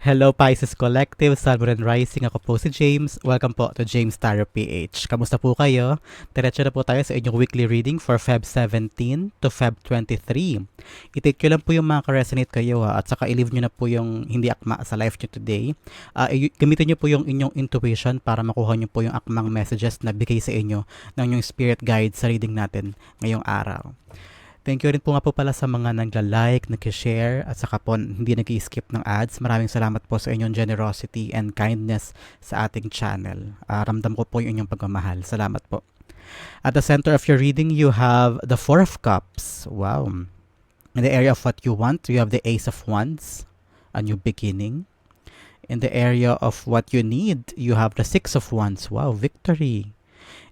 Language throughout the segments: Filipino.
Hello Pisces Collective, Sun Moon and Rising. Ako po si James. Welcome po to James Tarot PH. Kamusta po kayo? Diretso na po tayo sa inyong weekly reading for Feb 17 to Feb 23. I-take nyo lang po yung mga ka-resonate kayo ha, at saka i-leave nyo na po yung hindi akma sa life nyo today. Uh, gamitin nyo po yung inyong intuition para makuha nyo po yung akmang messages na bigay sa inyo ng yung spirit guide sa reading natin ngayong araw. Thank you rin po nga po pala sa mga nagla-like, nag-share, at saka po hindi nag skip ng ads. Maraming salamat po sa inyong generosity and kindness sa ating channel. Uh, ramdam ko po yung inyong pagmamahal. Salamat po. At the center of your reading, you have the Four of Cups. Wow. In the area of what you want, you have the Ace of Wands, a new beginning. In the area of what you need, you have the Six of Wands. Wow, victory.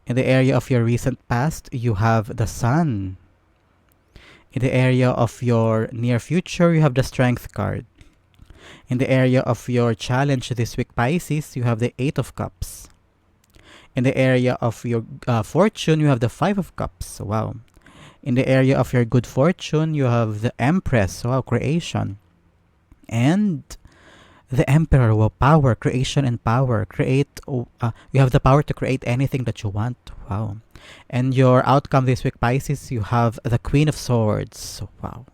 In the area of your recent past, you have the Sun, In the area of your near future, you have the Strength card. In the area of your challenge this week, Pisces, you have the Eight of Cups. In the area of your uh, fortune, you have the Five of Cups. Wow. In the area of your good fortune, you have the Empress. Wow, creation. And the Emperor. Wow, power, creation and power. Create. Uh, you have the power to create anything that you want. Wow. And your outcome this week, Pisces, you have the Queen of Swords. Wow.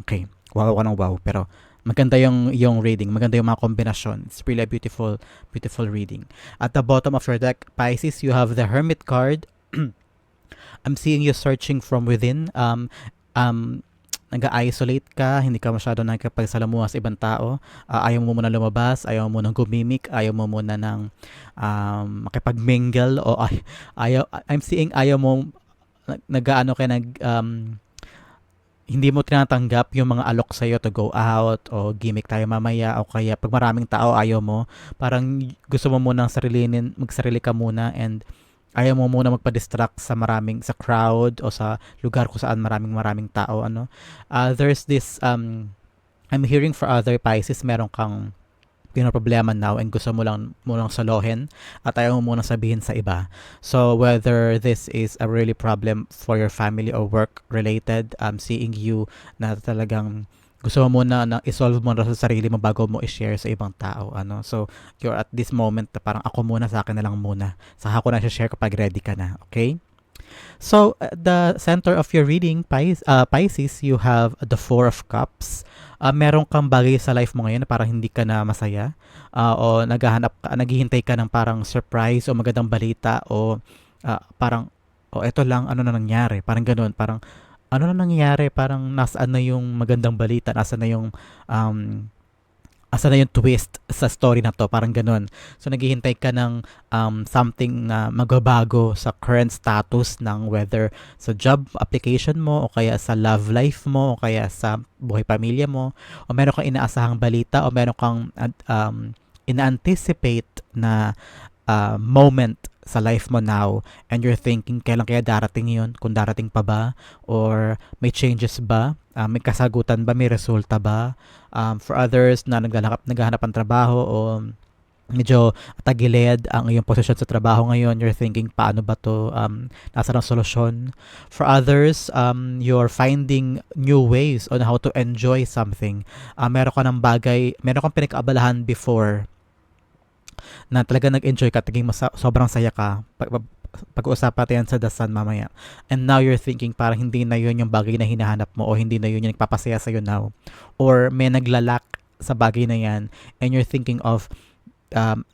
Okay. Wow, wow, wow. Pero maganda yung yung reading, maganda yung mga kombinasyon. It's really a beautiful beautiful reading. At the bottom of your deck, Pisces, you have the Hermit card. I'm seeing you searching from within. Um um nag-isolate ka, hindi ka masyado nakikapagsalamuha sa ibang tao, uh, ayaw mo muna lumabas, ayaw mo muna gumimik, ayaw mo muna ng um, makipag-mingle, o ay, ayaw, I'm seeing ayaw mo, nag-ano ka, nag, um, hindi mo tinatanggap yung mga alok sa iyo to go out o gimmick tayo mamaya o kaya pag maraming tao ayaw mo parang gusto mo muna sarilinin magsarili ka muna and ayaw mo muna magpa-distract sa maraming sa crowd o sa lugar kung saan maraming maraming tao ano uh, there's this um I'm hearing for other Pisces meron kang problema now and gusto mo lang mo lang salohin at ayaw mo muna sabihin sa iba. So whether this is a really problem for your family or work related, um, seeing you na talagang gusto mo muna na isolve mo na sa sarili mo bago mo i-share sa ibang tao. Ano? So, you're at this moment na parang ako muna sa akin na lang muna. Saka ko na share kapag ready ka na. Okay? So, uh, the center of your reading, Pis uh, Pisces, you have the Four of Cups. Uh, meron kang bagay sa life mo ngayon na parang hindi ka na masaya. Uh, o naghahanap ka, naghihintay ka ng parang surprise o magandang balita o uh, parang, o oh, eto lang, ano na nangyari. Parang ganun, parang ano na nangyayari? Parang nasaan na yung magandang balita? Nasaan na yung um, asa na yung twist sa story na to, parang ganun. So, naghihintay ka ng um, something na magbabago sa current status ng whether sa job application mo, o kaya sa love life mo, o kaya sa buhay pamilya mo, o meron kang inaasahang balita, o meron kang um, ina-anticipate na uh, moment sa life mo now and you're thinking kailan kaya darating yun, kung darating pa ba, or may changes ba, uh, may kasagutan ba, may resulta ba. Um, for others na naghahanap, naghahanap ng trabaho o medyo tagilid ang iyong posisyon sa trabaho ngayon, you're thinking, paano ba to, um, nasa ng solusyon. For others, um, you're finding new ways on how to enjoy something. Uh, meron ka ng bagay, meron kang pinag-aabalahan before na talaga nag-enjoy ka, tingin masa- sobrang saya ka, pag, pag-uusapan natin sa dasan mamaya. And now you're thinking parang hindi na yun yung bagay na hinahanap mo o hindi na yun yung nagpapasaya sa'yo now. Or may naglalak sa bagay na yan and you're thinking of um,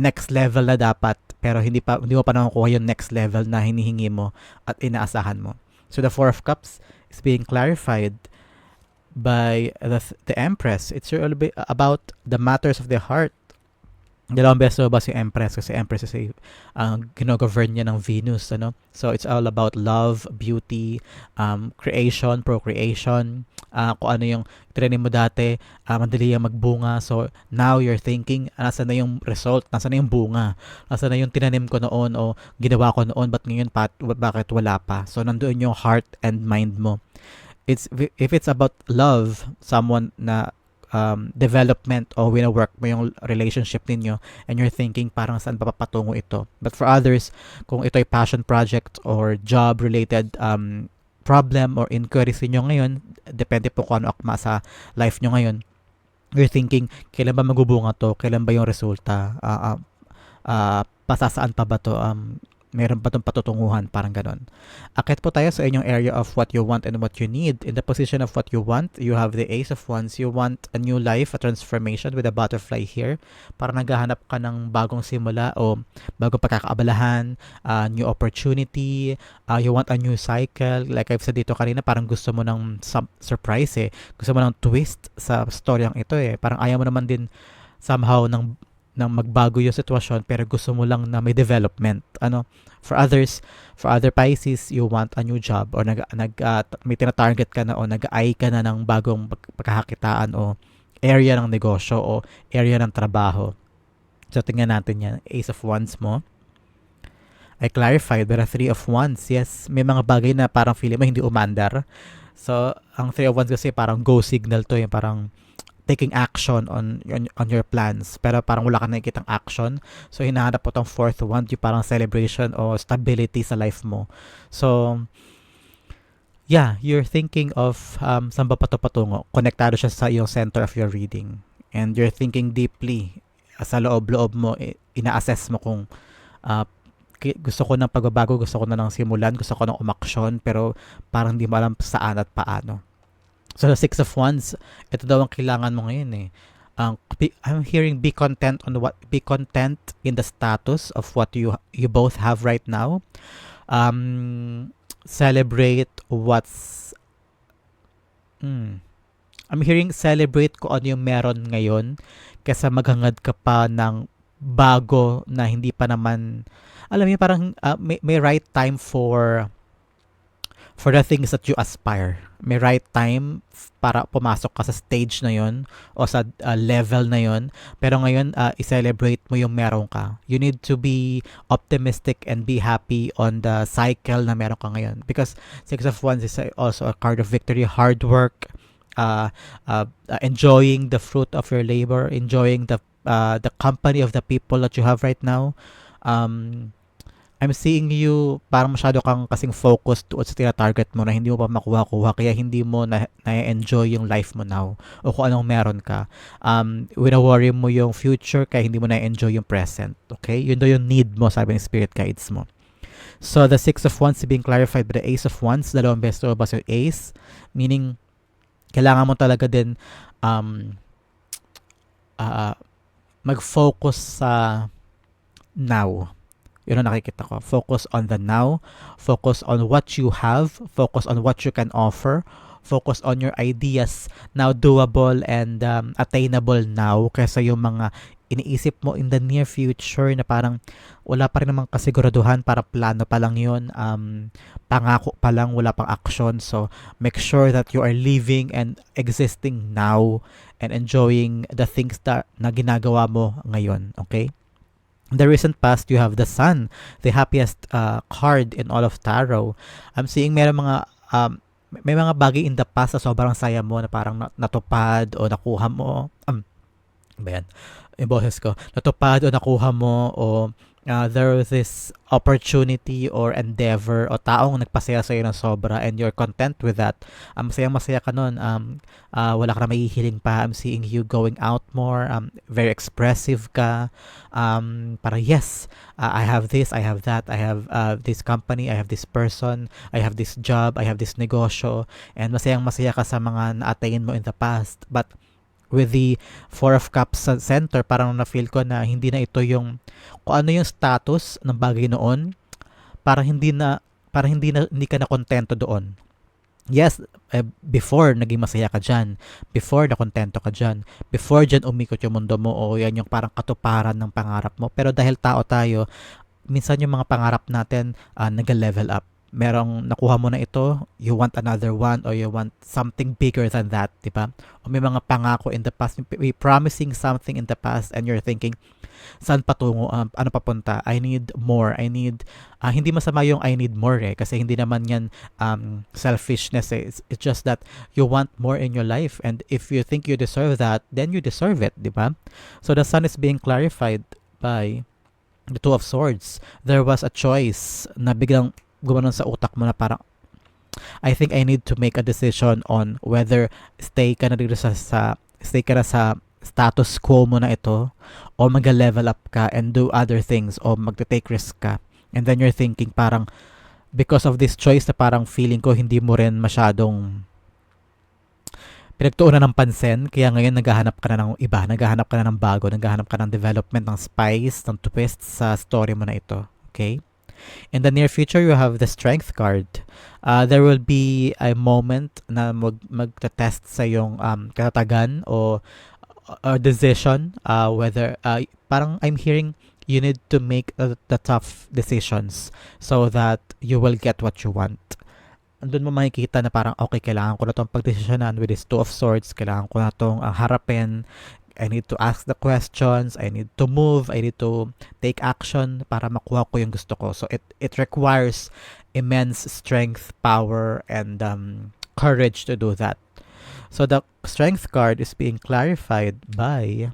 next level na dapat pero hindi pa hindi mo pa nakukuha yung next level na hinihingi mo at inaasahan mo. So the Four of Cups is being clarified by the, the Empress. It's about the matters of the heart dalawang beses ba si Empress? Kasi Empress kasi ang uh, ginogovern niya ng Venus ano? So it's all about love beauty um, creation procreation. Uh, kung ano yung training mo dati uh, madali yung magbunga. So now you're thinking nasa na yung result? Nasa na yung bunga? Nasa na yung tinanim ko noon o ginawa ko noon? But ngayon pat, bakit wala pa? So nandoon yung heart and mind mo. It's if it's about love someone na um, development o wina-work mo yung relationship ninyo and you're thinking parang saan pa papatungo ito. But for others, kung ito ay passion project or job-related um, problem or inquiries niyo ngayon, depende po kung ano akma sa life nyo ngayon, you're thinking, kailan ba magbubunga to? Kailan ba yung resulta? Ah, ah, ah, pasasaan pa ba to? Um, meron pa itong patutunguhan, parang ganon. Akit po tayo sa inyong area of what you want and what you need. In the position of what you want, you have the Ace of Wands. You want a new life, a transformation with a butterfly here. Para naghahanap ka ng bagong simula o bagong pagkakaabalahan, uh, new opportunity, uh, you want a new cycle. Like I've said dito kanina, parang gusto mo ng surprise eh. Gusto mo ng twist sa storyang ito eh. Parang ayaw mo naman din somehow ng na magbago yung sitwasyon pero gusto mo lang na may development. Ano, for others, for other Pisces, you want a new job or nag, nag uh, may tina-target ka na o nag-eye ka na ng bagong pagkakakitaan o area ng negosyo o area ng trabaho. So, tingnan natin yan. Ace of Wands mo. I clarified, there are three of wands. Yes, may mga bagay na parang feeling mo hindi umandar. So, ang three of wands kasi parang go signal to, yung parang taking action on, on on your plans. Pero parang wala ka nakikitang action. So hinahanap po tong fourth one yung parang celebration o stability sa life mo. So yeah you're thinking of um, saan ba pato patungo konektado siya sa iyong center of your reading. And you're thinking deeply sa loob-loob mo ina-assess mo kung uh, gusto ko ng pagbabago gusto ko na ng simulan gusto ko ng umaksyon pero parang hindi mo alam saan at paano So the Six of Wands, ito daw ang kailangan mo ngayon eh. Um, be, I'm hearing be content on what be content in the status of what you you both have right now. Um, celebrate what's hmm, I'm hearing celebrate ko ano yung meron ngayon kaysa maghangad ka pa ng bago na hindi pa naman alam mo parang uh, may, may right time for for the things that you aspire. May right time para pumasok ka sa stage na yon o sa uh, level na yon pero ngayon uh, i-celebrate mo yung meron ka. You need to be optimistic and be happy on the cycle na meron ka ngayon. Because six of wands is also a card of victory hard work uh, uh, enjoying the fruit of your labor enjoying the uh, the company of the people that you have right now. Um, I'm seeing you parang masyado kang kasing focused doon sa tina-target mo na hindi mo pa makuha-kuha kaya hindi mo na, na-enjoy yung life mo now o kung anong meron ka. Um, wina-worry mo yung future kaya hindi mo na-enjoy yung present. Okay? Yun daw yung need mo sabi ng spirit guides mo. So, the Six of Wands being clarified by the Ace of Wands. Dalawang beses ba yung Ace? Meaning, kailangan mo talaga din um, uh, mag-focus sa now yun ang nakikita ko. Focus on the now. Focus on what you have. Focus on what you can offer. Focus on your ideas now doable and um, attainable now kaysa yung mga iniisip mo in the near future na parang wala pa rin namang kasiguraduhan para plano pa lang yun um, pangako pa lang wala pang action so make sure that you are living and existing now and enjoying the things that na ginagawa mo ngayon okay the recent past, you have the Sun, the happiest uh, card in all of tarot. I'm seeing meron mga um, may mga bagay in the past na sobrang saya mo na parang natupad o nakuha mo. Um, ba yan? Yung boses ko. Natupad o nakuha mo o uh, there was this opportunity or endeavor o taong nagpasaya sa iyo ng sobra and you're content with that. Um, masayang masaya ka nun. Um, uh, wala ka na mahihiling pa. I'm seeing you going out more. Um, very expressive ka. Um, para yes, uh, I have this, I have that, I have uh, this company, I have this person, I have this job, I have this negosyo. And masayang masaya ka sa mga na-attain mo in the past. But with the Four of Cups center, parang na-feel ko na hindi na ito yung kung ano yung status ng bagay noon, para hindi na para hindi na hindi ka na kontento doon. Yes, eh, before naging masaya ka dyan. Before na kontento ka dyan. Before dyan umikot yung mundo mo o yan yung parang katuparan ng pangarap mo. Pero dahil tao tayo, minsan yung mga pangarap natin uh, nag-level up merong nakuha mo na ito, you want another one or you want something bigger than that, di ba? O may mga pangako in the past, we promising something in the past and you're thinking, saan patungo, um, ano papunta? I need more, I need, uh, hindi masama yung I need more eh, kasi hindi naman yan um, selfishness eh. It's, it's just that you want more in your life and if you think you deserve that, then you deserve it, di ba? So the sun is being clarified by the Two of Swords. There was a choice na biglang gumanon sa utak mo na parang I think I need to make a decision on whether stay ka na dito sa, sa stay ka na sa status quo mo na ito o mag-level up ka and do other things o magte-take risk ka. And then you're thinking parang because of this choice na parang feeling ko hindi mo rin masyadong pinagtuunan ng pansin kaya ngayon naghahanap ka na ng iba, naghahanap ka na ng bago, naghahanap ka ng development, ng spice, ng twist sa story mo na ito. Okay? In the near future, you have the strength card. Uh, there will be a moment na mag magta-test sa yung um, katatagan o or decision uh, whether uh, parang I'm hearing you need to make uh, the tough decisions so that you will get what you want. Andun mo makikita na parang okay, kailangan ko na itong pagdesisyonan with this two of swords, kailangan ko na itong uh, harapin, I need to ask the questions, I need to move, I need to take action para makuha ko yung gusto ko. So it it requires immense strength, power and um, courage to do that. So the strength card is being clarified by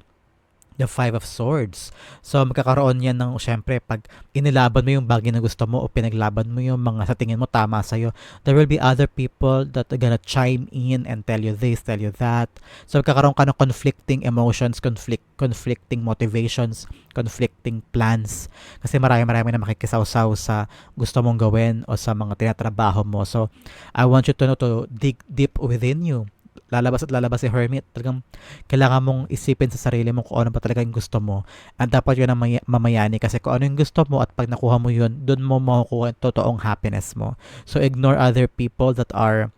the Five of Swords. So magkakaroon yan ng, syempre, pag inilaban mo yung bagay na gusto mo o pinaglaban mo yung mga sa tingin mo tama sa'yo, there will be other people that are gonna chime in and tell you this, tell you that. So magkakaroon ka ng conflicting emotions, conflict, conflicting motivations, conflicting plans. Kasi marami-marami na makikisawsaw sa gusto mong gawin o sa mga tinatrabaho mo. So I want you to know to dig deep within you lalabas at lalabas si Hermit. Talagang kailangan mong isipin sa sarili mo kung ano ba talaga yung gusto mo. At dapat yun ang may- mamayani kasi kung ano yung gusto mo at pag nakuha mo yun, doon mo makukuha yung totoong happiness mo. So ignore other people that are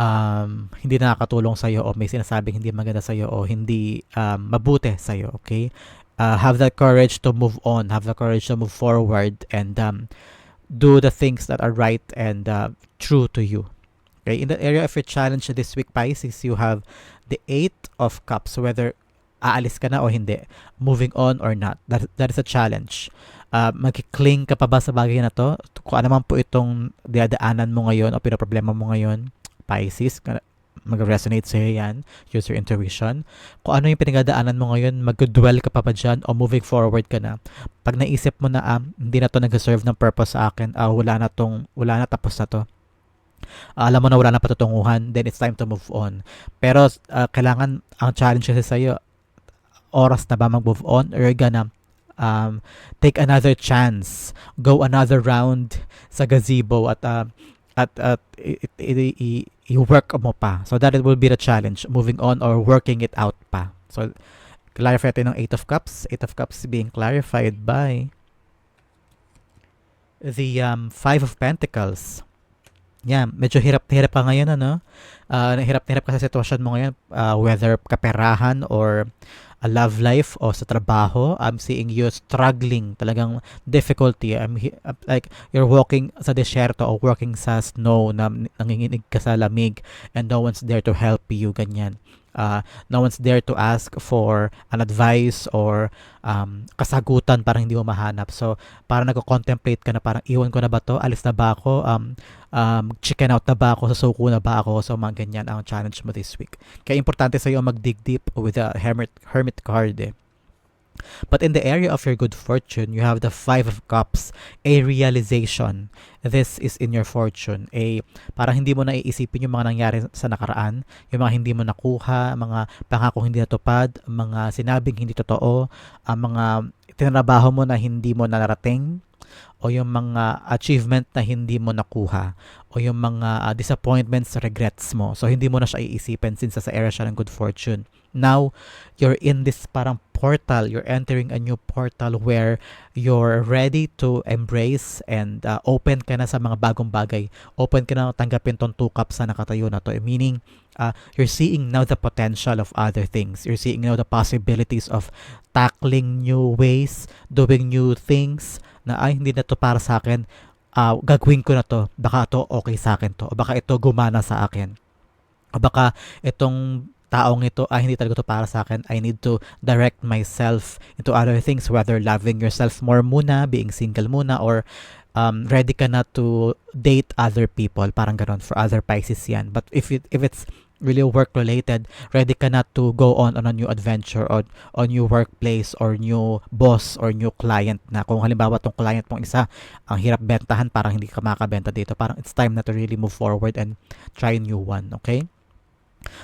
um, hindi nakakatulong sa'yo o may sinasabing hindi maganda sa'yo o hindi um, mabuti sa'yo, okay? Uh, have the courage to move on, have the courage to move forward and um, do the things that are right and uh, true to you. Okay, in the area of your challenge this week, Pisces, you have the Eight of Cups, whether aalis ka na o hindi, moving on or not. That, that is a challenge. Uh, magkikling ka pa ba sa bagay na to? Kung ano man po itong diadaanan mo ngayon o pinaproblema mo ngayon, Pisces, mag-resonate sa'yo yan. Use your intuition. Kung ano yung pinagdadaanan mo ngayon, mag-dwell ka pa ba dyan o moving forward ka na. Pag naisip mo na, ah, hindi na to nag-serve ng purpose sa akin, ah, wala na tong, wala na tapos na to uh, alam mo na wala na patutunguhan, then it's time to move on. Pero uh, kailangan, ang challenge kasi sa'yo, oras na ba mag-move on or you're gonna um, take another chance, go another round sa gazebo at uh, at at i-work mo pa. So that it will be the challenge, moving on or working it out pa. So clarify natin ng Eight of Cups. Eight of Cups being clarified by the um, Five of Pentacles. Yeah, medyo hirap na hirap ka ngayon ano. Uh, hirap na hirap ka sa sitwasyon mo ngayon uh, whether kaperahan or a love life o sa trabaho. I'm seeing you struggling, talagang difficulty. I'm like you're walking sa desierto o walking sa snow na nanginginig ka sa lamig and no one's there to help you ganyan uh, no one's there to ask for an advice or um, kasagutan parang hindi mo mahanap. So, parang nagko-contemplate ka na parang iwan ko na ba to? Alis na ba ako? Um, um, chicken out na ba ako? Susuko na ba ako? So, mga ganyan ang challenge mo this week. Kaya importante sa iyo mag-dig deep with a hermit, hermit card eh. But in the area of your good fortune, you have the Five of Cups, a realization. This is in your fortune. A, parang hindi mo na iisipin yung mga nangyari sa nakaraan, yung mga hindi mo nakuha, mga pangako hindi natupad, mga sinabing hindi totoo, ang mga tinrabaho mo na hindi mo narating, o yung mga achievement na hindi mo nakuha o yung mga uh, disappointments, regrets mo. So, hindi mo na siya iisipin since sa area siya ng good fortune. Now, you're in this parang portal, you're entering a new portal where you're ready to embrace and uh, open ka na sa mga bagong bagay. Open ka na tanggapin tong two cups na nakatayo na to. Meaning, uh, you're seeing now the potential of other things. You're seeing now the possibilities of tackling new ways, doing new things na ay hindi na to para sa akin. Uh, gagawin ko na to. Baka to okay sa akin to. O baka ito gumana sa akin. O baka itong taong ito, ay hindi talaga to para sa akin. I need to direct myself into other things, whether loving yourself more muna, being single muna, or um, ready ka na to date other people. Parang ganon for other Pisces yan. But if it, if it's really work related, ready ka na to go on on a new adventure or on new workplace or new boss or new client na kung halimbawa tong client mong isa ang hirap bentahan parang hindi ka makabenta dito parang it's time na to really move forward and try a new one okay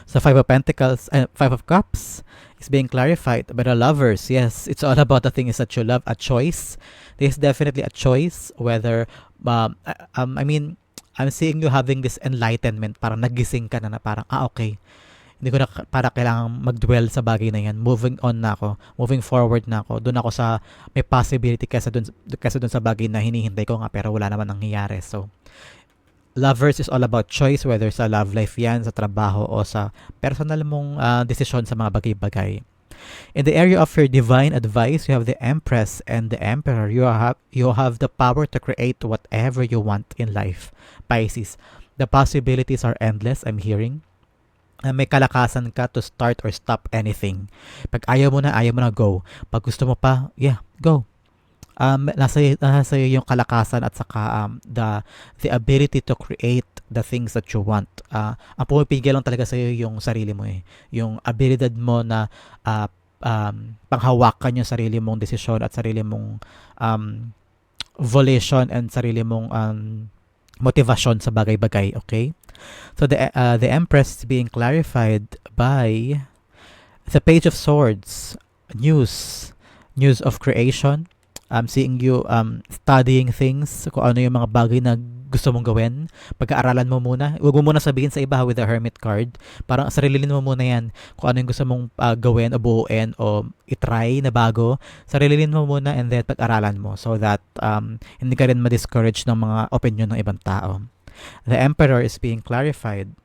So Five of Pentacles, uh, Five of Cups is being clarified by the lovers. Yes, it's all about the things that you love, a choice. There's definitely a choice whether, um, um, I mean, I'm seeing you having this enlightenment, parang nagising ka na na parang, ah, okay. Hindi ko na para kailangang mag-dwell sa bagay na yan. Moving on na ako. Moving forward na ako. Doon ako sa may possibility kesa doon, kesa doon sa bagay na hinihintay ko nga pero wala naman nangyayari. So, lovers is all about choice whether sa love life yan, sa trabaho o sa personal mong ah, desisyon sa mga bagay-bagay. In the area of your divine advice, you have the Empress and the Emperor. You have you have the power to create whatever you want in life. Pisces, the possibilities are endless. I'm hearing. Ah, may kalakasan ka to start or stop anything. Pag ayaw mo na, ayaw mo na, go. Pag gusto mo pa, yeah, go. Um, nasa, nasa iyo yung kalakasan at saka um, the, the ability to create the things that you want. Ah, ang pumipigil lang talaga sa iyo yung sarili mo eh. Yung abilidad mo na ah, um, panghawakan yung sarili mong desisyon at sarili mong um, volition and sarili mong um, motivasyon sa bagay-bagay, okay? So the uh, the Empress is being clarified by the Page of Swords, news, news of creation. I'm seeing you um, studying things, kung ano yung mga bagay na gusto mong gawin. Pag-aaralan mo muna. Huwag mo muna sabihin sa iba with the Hermit card. Parang sarilin mo muna yan kung ano yung gusto mong uh, gawin o buuin o itry na bago. Sarilin mo muna and then pag-aralan mo so that um, hindi ka rin ma-discourage ng mga opinion ng ibang tao. The Emperor is being clarified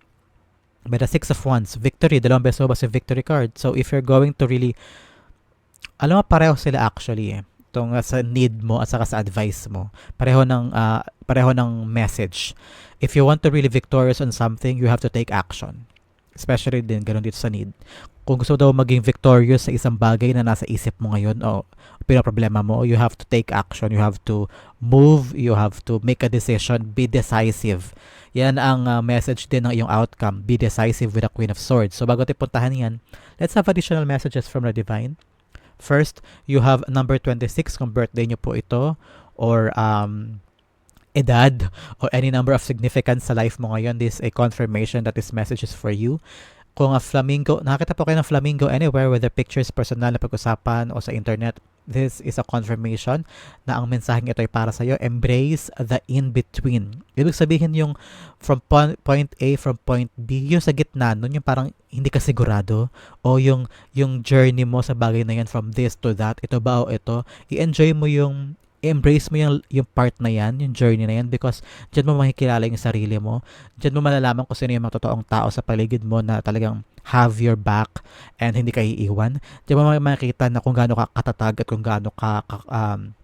by the Six of Wands. Victory. Dalawang beso ba si Victory card? So if you're going to really alam mo, pareho sila actually eh. Itong uh, sa need mo at saka sa advice mo. Pareho ng, uh, pareho ng message. If you want to really victorious on something, you have to take action. Especially din, ganun dito sa need. Kung gusto daw maging victorious sa isang bagay na nasa isip mo ngayon o pinaproblema mo, you have to take action. You have to move. You have to make a decision. Be decisive. Yan ang uh, message din ng iyong outcome. Be decisive with the Queen of Swords. So bago tayo puntahan yan, let's have additional messages from the Divine. First, you have number 26 kung birthday nyo po ito or um, edad or any number of significance sa life mo ngayon. This is a confirmation that this message is for you. Kung a flamingo, nakakita po kayo ng flamingo anywhere, whether pictures, personal na pag-usapan o sa internet, this is a confirmation na ang mensaheng ito ay para sa iyo. Embrace the in-between. Ibig sabihin yung from po- point A, from point B, yung sa gitna nun, yung parang hindi ka sigurado o yung yung journey mo sa bagay na yan from this to that, ito ba o ito, i-enjoy mo yung embrace mo yung, yung part na yan, yung journey na yan because dyan mo makikilala yung sarili mo. Dyan mo malalaman kung sino yung mga totoong tao sa paligid mo na talagang have your back and hindi ka iiwan. Diyan mo makikita na kung gaano ka katatag at kung gaano ka, ka um,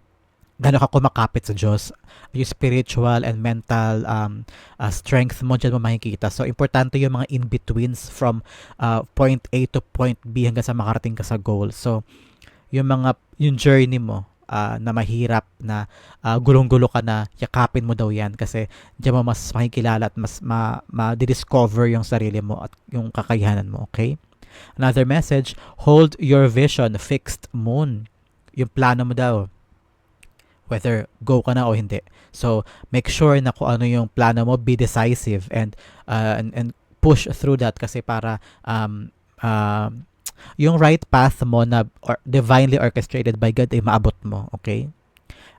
gaano ka kumakapit sa Diyos. Yung spiritual and mental um, uh, strength mo dyan mo makikita. So, importante yung mga in-betweens from uh, point A to point B hanggang sa makarating ka sa goal. So, yung mga, yung journey mo, uh, na mahirap na uh, gulong-gulo ka na yakapin mo daw yan kasi diyan mo mas makikilala at mas ma, ma-discover yung sarili mo at yung kakayahanan mo, okay? Another message, hold your vision, fixed moon. Yung plano mo daw, whether go ka na o hindi. So, make sure na kung ano yung plano mo, be decisive and uh, and, and push through that kasi para um, um, yung right path mo na or divinely orchestrated by God ay maabot mo, okay?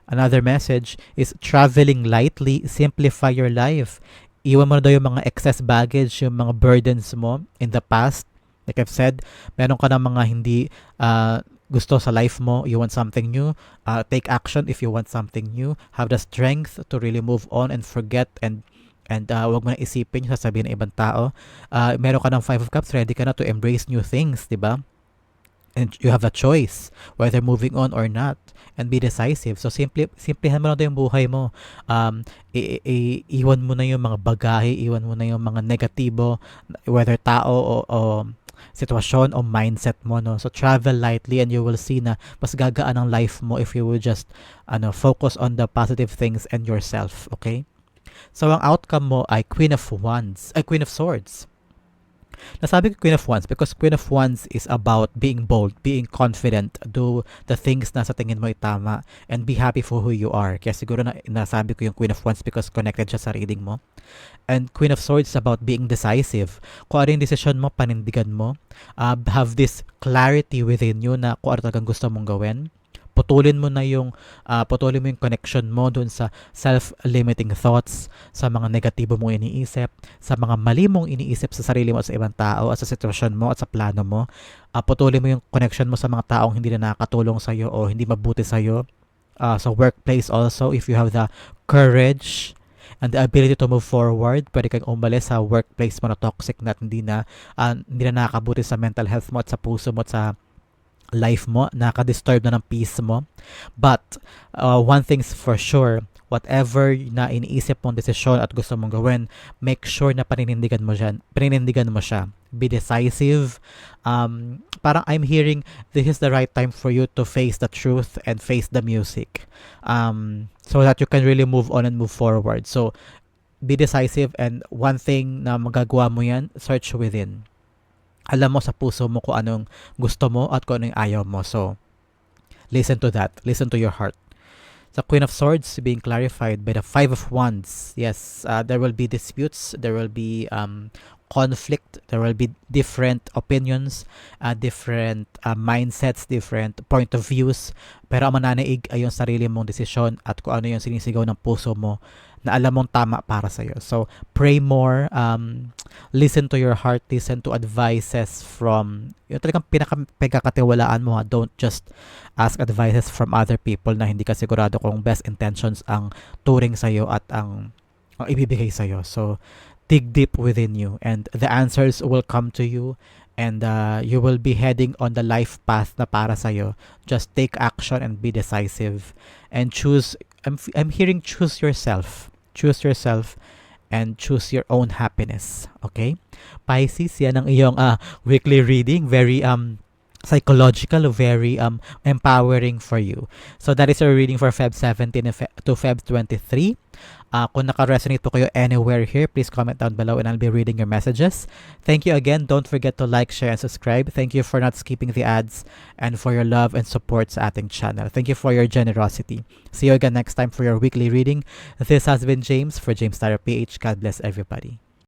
Another message is traveling lightly, simplify your life. Iwan mo na daw yung mga excess baggage, yung mga burdens mo in the past. Like I've said, meron ka ng mga hindi uh, gusto sa life mo, you want something new, uh, take action if you want something new. Have the strength to really move on and forget and and uh, wag mo na isipin yung sasabihin ng ibang tao. Uh, meron ka ng Five of Cups, ready ka na to embrace new things, di ba? And you have a choice whether moving on or not and be decisive. So, simple, simplihan mo na yung buhay mo. Um, i- i- iwan mo na yung mga bagahe, iwan mo na yung mga negatibo, whether tao o, o sitwasyon o mindset mo no so travel lightly and you will see na mas gagaan ang life mo if you will just ano focus on the positive things and yourself okay So, ang outcome mo ay Queen of Wands, ay Queen of Swords. Nasabi ko Queen of Wands because Queen of Wands is about being bold, being confident, do the things na sa tingin mo ay tama, and be happy for who you are. Kaya siguro na nasabi ko yung Queen of Wands because connected siya sa reading mo. And Queen of Swords is about being decisive. Kung ano yung decision mo, panindigan mo. Uh, have this clarity within you na kung ano talagang gusto mong gawin putulin mo na yung uh, putulin mo yung connection mo doon sa self-limiting thoughts, sa mga negatibo mong iniisip, sa mga mali mong iniisip sa sarili mo at sa ibang tao at sa sitwasyon mo at sa plano mo. Uh, putulin mo yung connection mo sa mga taong hindi na nakakatulong sa iyo o hindi mabuti sa iyo. Uh, sa workplace also, if you have the courage and the ability to move forward, pwede kang umalis sa workplace mo na toxic na hindi na, uh, hindi na nakakabuti sa mental health mo at sa puso mo at sa life mo, nakaka-disturb na ng peace mo. But, uh, one thing's for sure, whatever na iniisip mong desisyon at gusto mong gawin, make sure na paninindigan mo siya. Paninindigan mo siya. Be decisive. Um, parang I'm hearing this is the right time for you to face the truth and face the music. Um, so that you can really move on and move forward. So, be decisive and one thing na magagawa mo yan, search within alam mo sa puso mo kung anong gusto mo at kung anong ayaw mo. So, listen to that. Listen to your heart. The Queen of Swords being clarified by the Five of Wands. Yes, uh, there will be disputes. There will be um, conflict. There will be different opinions, uh, different uh, mindsets, different point of views. Pero ang mananaig ay yung sarili mong desisyon at kung ano yung sinisigaw ng puso mo na alam mong tama para sa'yo. So, pray more, um, listen to your heart, listen to advices from, yung talagang pinakapagkakatiwalaan mo ha, don't just ask advices from other people na hindi ka sigurado kung best intentions ang turing sa'yo at ang, ang ibibigay sa'yo. So, dig deep within you and the answers will come to you and uh, you will be heading on the life path na para sa'yo. Just take action and be decisive and choose I'm, I'm hearing choose yourself choose yourself, and choose your own happiness. Okay? Pisces, yan ang iyong uh, weekly reading. Very um psychological, very um empowering for you. So that is your reading for Feb 17 to Feb 23. Uh, kung naka-resonate po kayo anywhere here, please comment down below and I'll be reading your messages. Thank you again. Don't forget to like, share, and subscribe. Thank you for not skipping the ads and for your love and support sa ating channel. Thank you for your generosity. See you again next time for your weekly reading. This has been James for James Tyler PH. God bless everybody.